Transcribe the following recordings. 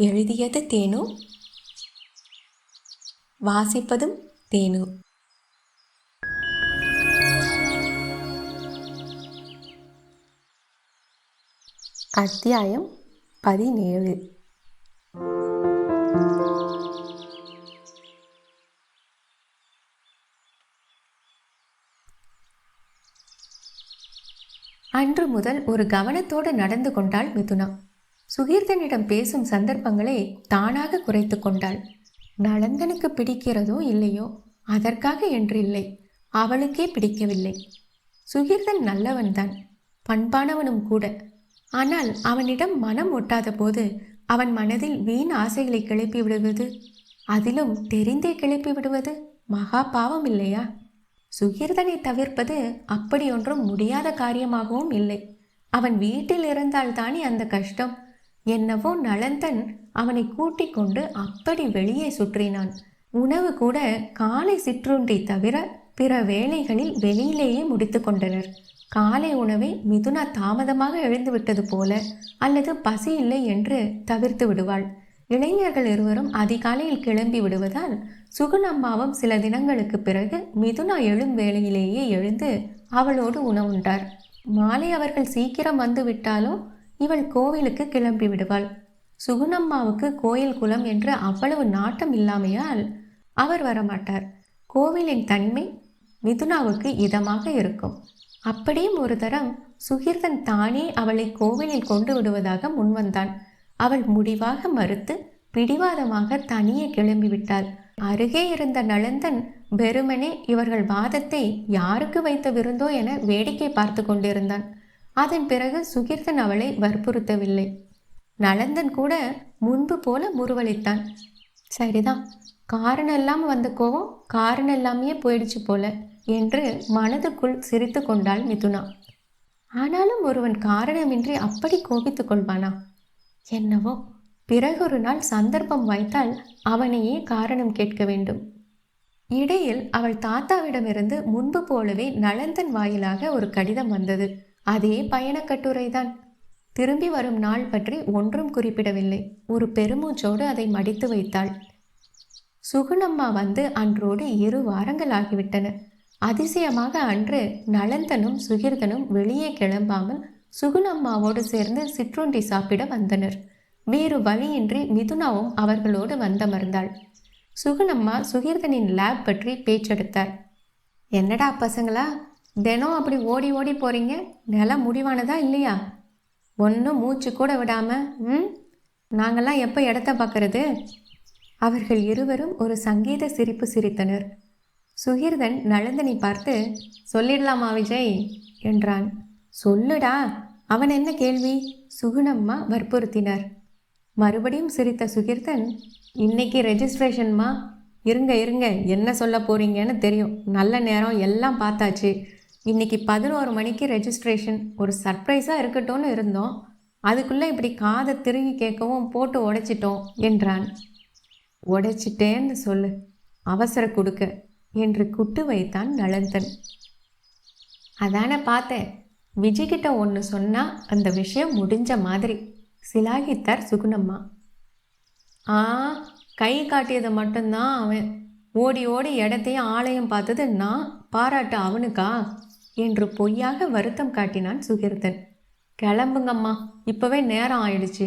எழுதியது தேனு. வாசிப்பதும் தேனு. அத்தியாயம் பதினேழு. அன்று முதல் ஒரு கவனத்தோடு நடந்து கொண்டாள் மிதுனா. சுகீர்தனிடம் பேசும் சந்தர்ப்பங்களை தானாக குறைத்து கொண்டாள். நலந்தனுக்கு பிடிக்கிறதோ இல்லையோ அதற்காக என்று இல்லை. அவளுக்கே பிடிக்கவில்லை. சுகீர்தன் நல்லவன்தான் பண்பானவனும் கூட. ஆனால் அவனிடம் மனம் ஒட்டாத போது அவன் மனதில் வீண் ஆசைகளை கிளப்பி விடுவது அதிலும் தெரிந்தே கிளப்பி விடுவது மகா பாவம் இல்லையா? சுகீர்தனை தவிர்ப்பது அப்படியொன்றும் முடியாத காரியமாகவும் இல்லை. அவன் வீட்டில் இருந்தால்தானே அந்த கஷ்டம். என்னவோ நலந்தன் அவனை கூட்டிக் கொண்டு அப்படி வெளியே சுற்றினான். உணவு கூட காலை சிற்றுண்டி தவிர பிற வேளைகளில் வெளியிலேயே முடித்து கொண்டனர். காலை உணவை மிதுனா தாமதமாக எழுந்துவிட்டது போல அல்லது பசி இல்லை என்று தவிர்த்து விடுவாள். இளைஞர்கள் இருவரும் அதிகாலையில் கிளம்பி விடுவதால் சுகுணம்மாவும் சில தினங்களுக்கு பிறகு மிதுனா எழும் வேளையிலேயே எழுந்து அவளோடு உணவுண்டார். மாலை அவர்கள் சீக்கிரம் வந்து விட்டாலும் இவள் கோவிலுக்கு கிளம்பி விடுவாள். சுகுணம்மாவுக்கு கோயில் குலம் என்று அவ்வளவு நாட்டம் இல்லாமையால் அவர் வரமாட்டார். கோவிலின் தன்மை மிதுனாவுக்கு இதமாக இருக்கும். அப்படியும் ஒரு தரம் சுகிர்தன் தானே அவளை கோவிலில் கொண்டு விடுவதாக முன்வந்தான். அவள் முடிவாக மறுத்து பிடிவாதமாக தனியே கிளம்பிவிட்டாள் அருகே இருந்த நலந்தன் பெருமனே இவர்கள் வாதத்தை யாருக்கு வைத்த விருந்தோ என வேடிக்கை பார்த்து கொண்டிருந்தான். அதன் பிறகு சுகீர்த்தன் அவளை வற்புறுத்தவில்லை. நலந்தன் கூட முன்பு போல முருவளித்தான் சரிதான் காரணம் இல்லாமல் வந்த கோவம் காரணம் இல்லாமையே போயிடுச்சு போல என்று மனதுக்குள் சிரித்து கொண்டாள் மிதுனா. ஆனாலும் ஒருவன் காரணமின்றி அப்படி கோபித்து கொள்வானா? என்னவோ பிறகொரு நாள் சந்தர்ப்பம் வாய்த்தால் அவனையே காரணம் கேட்க வேண்டும். இடையில் அவள் தாத்தாவிடமிருந்து முன்பு போலவே நலந்தன் வாயிலாக ஒரு கடிதம் வந்தது. அதே பயணக்கட்டுரைதான் திரும்பி வரும் நாள் பற்றி ஒன்றும் குறிப்பிடவில்லை. ஒரு பெருமூச்சோடு அதை மடித்து வைத்தாள். சுகுணம்மா வந்து அன்றோடு இரு வாரங்கள் ஆகிவிட்டன. அதிசயமாக அன்று நலந்தனும் சுகிர்தனும் வெளியே கிளம்பாமல் சுகுணம்மாவோடு சேர்ந்து சிற்றுண்டி சாப்பிட வந்தனர். வேறு வழியின்றி மிதுனாவும் அவர்களோடு வந்தமர்ந்தாள். சுகுணம்மா சுகீர்தனின் லேப் பற்றி பேச்செடுத்தார் என்னடா பசங்களா? தினம் அப்படி ஓடி ஓடி போகிறீங்க நிலம் முடிவானதா இல்லையா? ஒன்றும் மூச்சு கூட விடாமல் ம்? நாங்கள்லாம் எப்போ இடத்த பார்க்கறது? அவர்கள் இருவரும் ஒரு சங்கீத சிரிப்பு சிரித்தனர். சுகீர்தன் நளந்தனை பார்த்து சொல்லிடலாமா விஜய்? என்றான். சொல்லுடா. அவன் என்ன கேள்வி? சுகுணம்மா வற்புறுத்தினார். மறுபடியும் சிரித்த சுகிர்தன் இன்னைக்கு ரெஜிஸ்ட்ரேஷன்மா இருங்க இருங்க. என்ன சொல்ல போகிறீங்கன்னு தெரியும். நல்ல நேரம் எல்லாம் பார்த்தாச்சு. இன்னைக்கு பதினோரு மணிக்கு ரெஜிஸ்ட்ரேஷன் ஒரு சர்ப்ரைஸாக இருக்கட்டும்னு இருந்தோம். அதுக்குள்ளே இப்படி காதை திரும்பி கேட்கவும் போட்டு உடைச்சிட்டோம் என்றான். உடைச்சிட்டேன்னு சொல்லு அவசர கொடுக்க என்று குட்டு வைத்தான் நளந்தன் அதானே பார்த்தேன் விஜய்கிட்ட ஒன்று சொன்னால் அந்த விஷயம் முடிஞ்ச மாதிரி சிலாகித்தார் சுகுணம்மா. ஆ கை காட்டியது மட்டும்தான் அவன். ஓடி ஓடி இடத்தையும் ஆலயம் பார்த்தது நான் பாராட்டு அவனுக்கா? என்று பொய்யாக வருத்தம் காட்டினான் சுகிர்தன். கிளம்புங்கம்மா இப்போவே நேரம் ஆயிடுச்சு.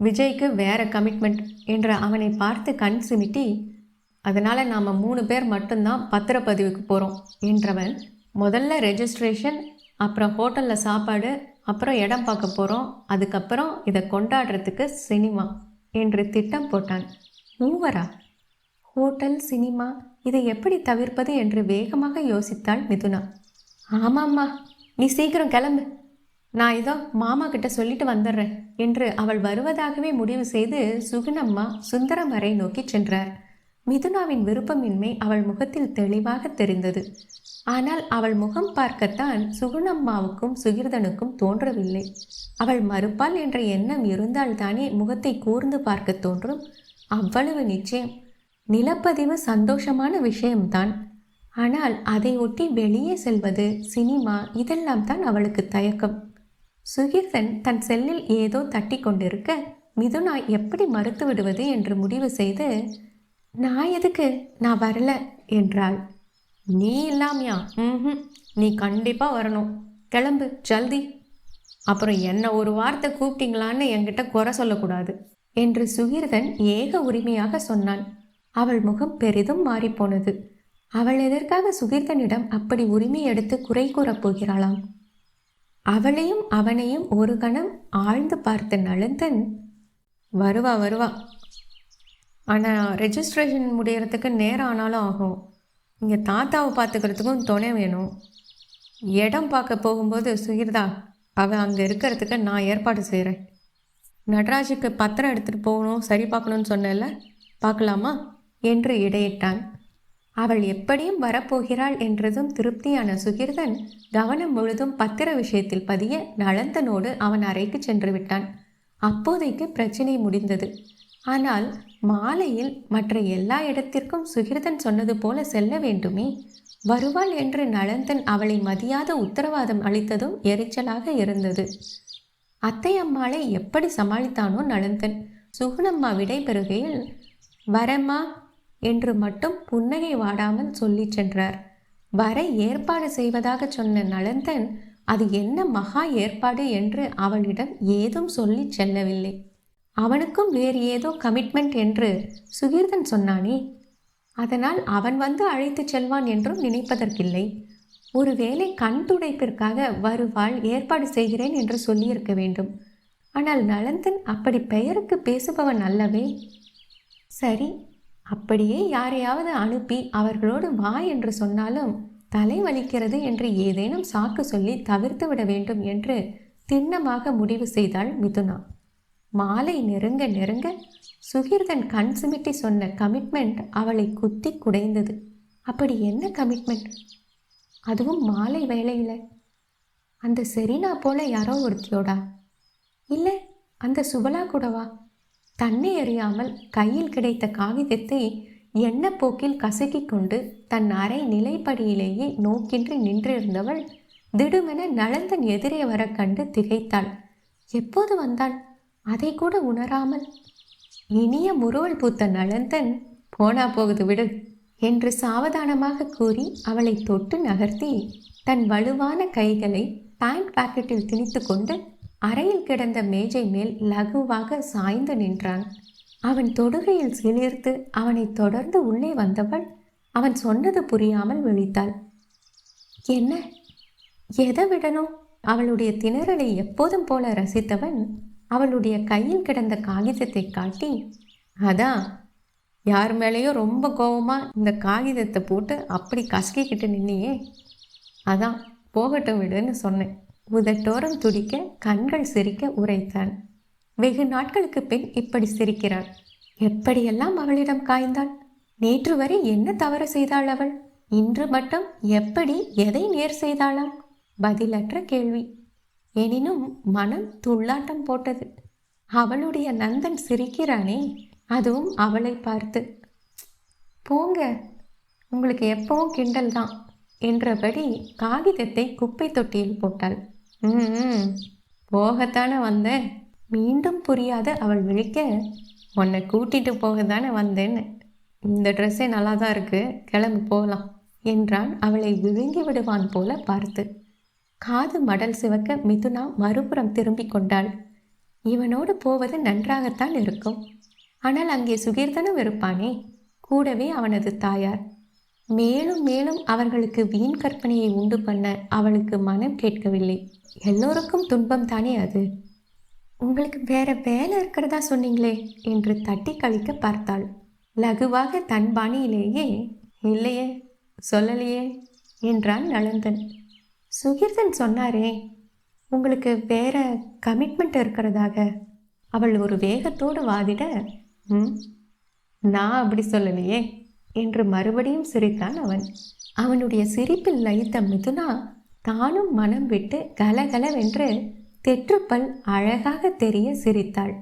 விஜய்க்கு வேற கமிட்மெண்ட் என்று அவனை பார்த்து கண் சிமிட்டி அதனால் நாம் மூணு பேர் மட்டும்தான் பத்திரப்பதிவுக்கு போகிறோம் என்றவன் முதல்ல ரெஜிஸ்ட்ரேஷன் அப்புறம் ஹோட்டலில் சாப்பாடு அப்புறம் இடம் பார்க்க போகிறோம் அதுக்கப்புறம் இதை கொண்டாடுறதுக்கு சினிமா என்று திட்டம் போட்டான். மூவரா? ஹோட்டல் சினிமா இதை எப்படி தவிர்ப்பது? என்று வேகமாக யோசித்தாள் மிதுனா. ஆமாம்மா. நீ சீக்கிரம் கிளம்பு. நான் இதோ மாமா கிட்ட சொல்லிட்டு வந்துடுறேன் என்று அவள் வருவதாகவே முடிவு செய்து சுகுணம்மா சுந்தரம் வரை நோக்கி சென்றார். மிதுனாவின் விருப்பமின்மை அவள் முகத்தில் தெளிவாக தெரிந்தது. ஆனால் அவள் முகம் பார்க்கத்தான் சுகுணம்மாவுக்கும் சுகிர்தனுக்கும் தோன்றவில்லை. அவள் மறுப்பாள் என்ற எண்ணம் இருந்தால்தானே முகத்தை கூர்ந்து பார்க்க தோன்றும்? அவ்வளவு நிச்சயம். நிலப்பதிவு சந்தோஷமான விஷயம்தான். ஆனால் அதை ஒட்டி வெளியே செல்வது சினிமா இதெல்லாம் தான் அவளுக்கு தயக்கம். சுகீர்தன் தன் செல்லில் ஏதோ தட்டி கொண்டிருக்க மிதுனா எப்படி மறுத்து விடுவது என்று முடிவு செய்து நான் எதுக்கு? நான் வரல என்றாள். நீ இல்லாமையா? ம் நீ கண்டிப்பாக வரணும். கிளம்பு ஜல்தி. அப்புறம் என்னை ஒரு வார்த்தை கூப்பிட்டீங்களான்னு என்கிட்ட குறை சொல்லக்கூடாது என்று சுகீர்தன் ஏக உரிமையாக சொன்னான். அவள் முகம் பெரிதும் மாறிப்போனது. அவள் எதற்காக சுகீர்த்தனிடம் அப்படி உரிமை எடுத்து குறை கூறப் போகிறாளாம்? அவளையும் அவனையும் ஒரு கணம் ஆழ்ந்து பார்த்த நளந்தன் வருவா வருவா. ஆனால் ரெஜிஸ்ட்ரேஷன் முடியறதுக்கு நேரம் ஆனாலும் ஆகும். இங்கே தாத்தாவை பார்த்துக்கிறதுக்கும் துணை வேணும். இடம் பார்க்க போகும்போது சுகிர்தா அவள் அங்கே இருக்கிறதுக்கு நான் ஏற்பாடு செய்கிறேன் நடராஜுக்கு பத்திரம் எடுத்துகிட்டு போகணும் சரி பார்க்கணும்னு சொன்னேன்ல பார்க்கலாமா? என்று இடையிட்டான். அவள் எப்படியும் வரப்போகிறாள் என்றதும் திருப்தியான சுகிர்தன் கவனம் முழுதும் பத்திர விஷயத்தில் பதிய நளந்தனோடு அவன் அறைக்கு சென்று விட்டான். அப்போதைக்கு பிரச்சினை முடிந்தது. ஆனால் மாலையில் மற்ற எல்லா இடத்திற்கும் சுகிர்தன் சொன்னது போல செல்ல வேண்டுமே? வருவாள் என்று நளந்தன் அவளை மதியாத உத்தரவாதம் அளித்ததும் எரிச்சலாக இருந்தது. அத்தை அம்மாளை எப்படி சமாளித்தானோ நளந்தன். சுகுணம்மா விடை பெறுகையில் வரம்மா என்று மட்டும் புன்னகை வாடாமல் சொல்லிச் சென்றார். வர ஏற்பாடு செய்வதாக சொன்ன நளந்தன் அது என்ன மகா ஏற்பாடு என்று அவளிடம் ஏதும் சொல்லிச் செல்லவில்லை. அவனுக்கும் வேறு ஏதோ கமிட்மெண்ட் என்று சுகீர்தன் சொன்னானே அதனால் அவன் வந்து அழைத்து செல்வான் என்றும் நினைப்பதற்கில்லை. ஒருவேளை கண் துடைப்பிற்காக வருவாள் ஏற்பாடு செய்கிறேன் என்று சொல்லியிருக்க வேண்டும். ஆனால் நலந்தன் அப்படி பெயருக்கு பேசுபவன் அல்லவே. சரி அப்படியே யாரையாவது அனுப்பி அவர்களோடு வா என்று சொன்னாலும் தலை வலிக்கிறது என்று ஏதேனும் சாக்கு சொல்லி தவிர்த்து விட வேண்டும் என்று திண்ணமாக முடிவு செய்தாள் மிதுனா. மாலை நெருங்க நெருங்க சுகிர்தன் கண் சுமிட்டி சொன்ன கமிட்மெண்ட் அவளை குத்தி குடைந்தது. அப்படி என்ன கமிட்மெண்ட் அதுவும் மாலை வேலையில் அந்த செரினா போல யாரோ ஒருத்தியோடா? இல்லை அந்த சுபலா கூடவா? தன்னை அறியாமல் கையில் கிடைத்த காகிதத்தை எண்ணப்போக்கில் கசக்கிக் கொண்டு தன் அறை நிலைப்படியிலேயே நோக்கின்றி நின்றிருந்தவள் திடுமென நலந்தன் எதிரே வர கண்டு திகைத்தாள். எப்போது வந்தாள்? அதை கூட உணராமல். இனிய முறுவல் பூத்த நலந்தன் போனா போகுது விடு என்று சாவதானமாக கூறி அவளை தொட்டு நகர்த்தி தன் வலுவான கைகளை பேண்ட் பாக்கெட்டில் திணித்து கொண்டு அறையில் கிடந்த மேஜை மேல் லகுவாக சாய்ந்து நின்றான். அவன் தொடுகையில் சிலிர்த்து அவனை தொடர்ந்து உள்ளே வந்தவள் அவன் சொன்னது புரியாமல் விழித்தாள். என்ன? எதை விடணும்? அவளுடைய திணறலை எப்போதும் போல ரசித்தவன் அவளுடைய கையில் கிடந்த காகிதத்தை காட்டி அதான் யார் மேலேயும் ரொம்ப கோபமாக இந்த காகிதத்தை போட்டு அப்படி கசக்கிக்கிட்டு நின்னியே. அதான் போகட்டும் விடுன்னு சொன்னேன். உதட்டோரம் துடிக்க கண்கள் சிரிக்க உரைத்தான். வெகு நாட்களுக்கு பின் இப்படி சிரிக்கிறாள் எப்படியெல்லாம் அவளிடம் காய்ந்தாள்? நேற்று வரை என்ன தவறு செய்தாள் அவள்? இன்று மட்டும் எப்படி எதை நேர் செய்தாளாம் பதிலற்ற கேள்வி. எனினும் மனம் துள்ளாட்டம் போட்டது. அவளுடைய நந்தன் சிரிக்கிறானே அதுவும் அவளை பார்த்து. போங்க உங்களுக்கு எப்பவும் கிண்டல் தான் என்றபடி காகிதத்தை குப்பை தொட்டியில் போட்டாள். ம் போகத்தானே வந்தேன். மீண்டும் புரியாத அவள் விழிக்க உன்னை கூட்டிட்டு போகத்தானே வந்தேன்னு. இந்த ட்ரெஸ்ஸே நல்லா தான் இருக்குது கிளம்பு போகலாம் என்றான் அவளை விழுங்கி விடுவான் போல பார்த்து. காது மடல் சிவக்க மிதுனா மறுபுறம் திரும்பிக் கொண்டாள். இவனோடு போவது நன்றாகத்தான் இருக்கும். ஆனால் அங்கே சுகீர்த்தனும் இருப்பானே. கூடவே அவனது தாயார். மேலும் மேலும் அவர்களுக்கு வீண் கற்பனையை உண்டு பண்ண அவளுக்கு மனம் கேட்கவில்லை. எல்லோருக்கும் துன்பம் தானே அது? உங்களுக்கு வேற வேலை இருக்கிறதா சொன்னீங்களே? என்று தட்டி கழிக்க பார்த்தாள். லகுவாக தன் பாணியிலேயே இல்லையே சொல்லலையே என்றான் நலந்தன் சுகீர்தன் சொன்னாரே உங்களுக்கு வேற கமிட்மெண்ட் இருக்கிறதாக. அவள் ஒரு வேகத்தோடு வாதிட ம் நான் அப்படி சொல்லலையே. என்று மறுபடியும் சிரித்தான் அவன். அவனுடைய சிரிப்பில் லயித்த மிதுனா தானும் மனம் விட்டு கலகலவென்று தெற்றுப்பல் அழகாக தெரிய சிரித்தாள்.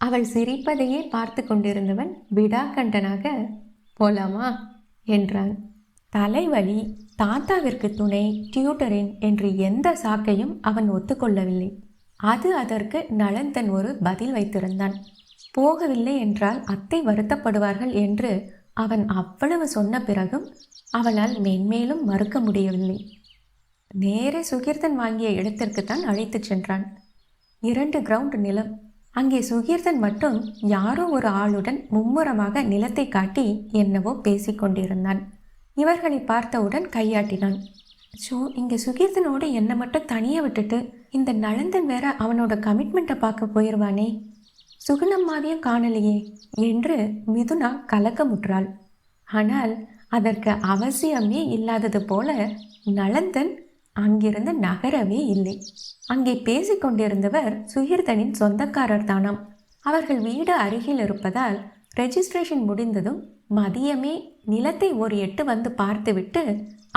அவள் சிரிப்பதையே பார்த்து கொண்டிருந்தவன் விடாக்கண்டனாக போலாமா? என்றான். தலைவலி தாத்தாவிற்கு துணை டியூட்டரின் என்று எந்த சாக்கையும் அவன் ஒத்துக்கொள்ளவில்லை. அது அதற்கு நளந்தன் ஒரு பதில் வைத்திருந்தான். போகவில்லை என்றால் அத்தை வருத்தப்படுவார்கள் என்று அவன் அவ்வளவு சொன்ன பிறகும் அவளால் மென்மேலும் மறுக்க முடியவில்லை. நேரே சுகீர்த்தன் வாங்கிய இடத்திற்குத்தான் அழைத்துச் சென்றான். இரண்டு கிரவுண்ட் நிலம். அங்கே சுகீர்த்தன் மட்டும் யாரோ ஒரு ஆளுடன் மும்முரமாக நிலத்தை காட்டி என்னவோ பேசிக்கொண்டிருந்தான் இவர்களை பார்த்தவுடன் கையாட்டினான். ஸோ இங்கே சுகீர்த்தனோடு என்னை மட்டும் தனியாக விட்டுட்டு இந்த நலந்தன் வேற அவனோட கமிட்மெண்ட்டை பார்க்க போயிடுவானே சுகுணம்மாவையும் காணலையே என்று மிதுனா கலக்கமுற்றாள். ஆனால் அதற்கு அவசியமே இல்லாதது போல நலந்தன் அங்கிருந்து நகரவே இல்லை. அங்கே பேசிக்கொண்டிருந்தவர் சுகீர்தனின் சொந்தக்காரர் தானாம் அவர்கள் வீடு அருகில் இருப்பதால் ரெஜிஸ்ட்ரேஷன் முடிந்ததும் மதியமே நிலத்தை ஒரு எட்டு வந்து பார்த்துவிட்டு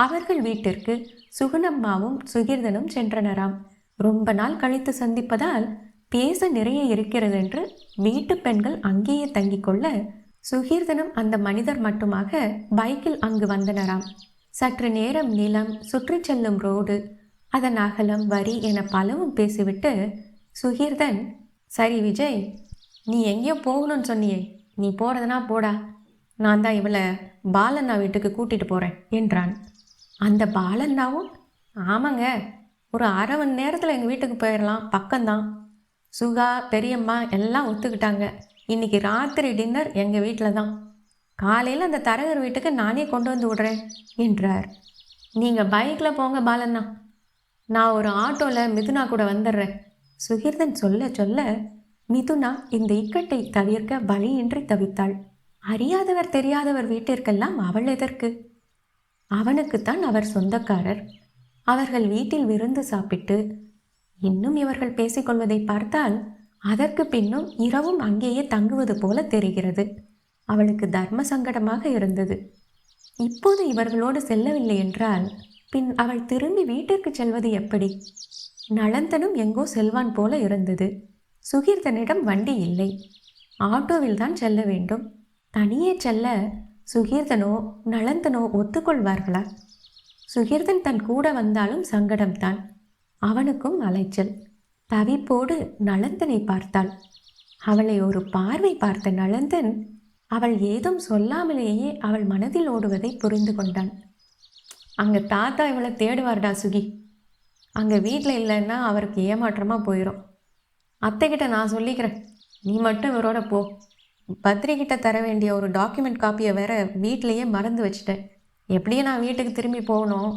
அவர்கள் வீட்டிற்கு சுகுணம்மாவும் சுகீர்தனும் சென்றனராம். ரொம்ப நாள் கழித்து சந்திப்பதால் பேச நிறைய இருக்கிறது என்று வீட்டு பெண்கள் அங்கேயே தங்கிக் கொள்ள சுகீர்தனும் அந்த மனிதர் மட்டுமாக பைக்கில் அங்கு வந்தனராம். சற்று நேரம் நிலம் சுற்றி செல்லும் ரோடு அதன் அகலம் வரி என பலவும் பேசிவிட்டு சுகீர்தன் சரி விஜய் நீ எங்கேயோ போகணும்னு சொன்னியே நீ போகிறதுனா போடா நான் தான் இவளை பாலண்ணா வீட்டுக்கு கூட்டிகிட்டு போகிறேன் என்றான். அந்த பாலண்ணாவும் ஆமாங்க ஒரு அரை மணி நேரத்தில் எங்கள் வீட்டுக்கு போயிடலாம் பக்கம்தான். சுகா பெரியம்மா எல்லாம் ஒத்துக்கிட்டாங்க. இன்னைக்கு ராத்திரி டின்னர் எங்கள் வீட்டில் தான் காலையில் அந்த தரகர் வீட்டுக்கு நானே கொண்டு வந்து விடுறேன் என்றார். நீங்கள் பைக்கில் போங்க பாலண்ணா. நான் ஒரு ஆட்டோவில் மிதுனா கூட வந்துடுறேன். சுகீர்தன் சொல்ல சொல்ல மிதுனா இந்த இக்கட்டை தவிர்க்க வழியின்றி தவித்தாள். அறியாதவர் தெரியாதவர் வீட்டிற்கெல்லாம் அவள் எதற்கு? அவனுக்குத்தான் அவர் சொந்தக்காரர். அவர்கள் வீட்டில் விருந்து சாப்பிட்டு இன்னும் இவர்கள் பேசிக்கொள்வதை பார்த்தால் அதற்கு பின்னும் இரவும் அங்கேயே தங்குவது போல தெரிகிறது. அவளுக்கு தர்ம சங்கடமாக இருந்தது. இப்போது இவர்களோடு செல்லவில்லை என்றால் பின் அவள் திரும்பி வீட்டிற்கு செல்வது எப்படி? நளந்தனும் எங்கோ செல்வான் போல இருந்தது. சுகீர்தனிடம் வண்டி இல்லை. ஆட்டோவில் தான் செல்ல வேண்டும். தனியே செல்ல சுகீர்தனோ நளந்தனோ ஒத்துக்கொள்வார்களா? சுகீர்தன் தன் கூட வந்தாலும் சங்கடம்தான். அவனுக்கும் அலைச்சல். தவிப்போடு நளந்தனை பார்த்தாள். அவளை ஒரு பார்வை பார்த்த நளந்தன் அவள் ஏதும் சொல்லாமலேயே அவள் மனதில் ஓடுவதை புரிந்து கொண்டான். அங்கே தாத்தா இவளை தேடுவார்டா சுகி. அங்கே வீட்டில் இல்லைன்னா அவருக்கு ஏமாற்றமாக போயிடும் அத்தைக்கிட்ட நான் சொல்லிக்கிறேன். நீ மட்டும் இவரோட போ. பத்திரிக்கிட்ட தர வேண்டிய ஒரு டாக்குமெண்ட் காப்பியை வேற வீட்டிலையே மறந்து வச்சுட்டேன். எப்படியும் நான் வீட்டுக்கு திரும்பி போகணும்.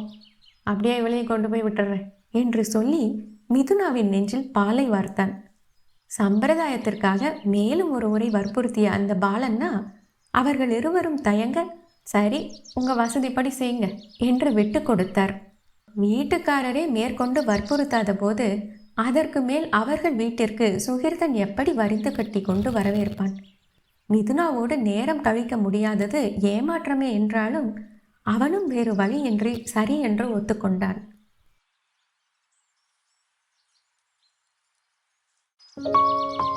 அப்படியே இவளையும் கொண்டு போய் விட்டுறேன். என்று சொல்லி மிதுனாவின் நெஞ்சில் பாலை வார்த்தான் சம்பிரதாயத்திற்காக மேலும் ஒரு முறை வற்புறுத்திய அந்த பாலன்னா அவர்கள் இருவரும் தயங்க சரி உங்கள் வசதிப்படி செய்யுங்க என்று விட்டு கொடுத்தார். வீட்டுக்காரரே மேற்கொண்டு வற்புறுத்தாத போது அதற்கு மேல் அவர்கள் வீட்டிற்கு சுகிர்தன் எப்படி வரிந்து கட்டி கொண்டு வரவேற்பான்? மிதுனாவோடு நேரம் கழிக்க முடியாதது ஏமாற்றமே என்றாலும் அவனும் வேறு வழியின்றி சரி என்று ஒத்துக்கொண்டான். Música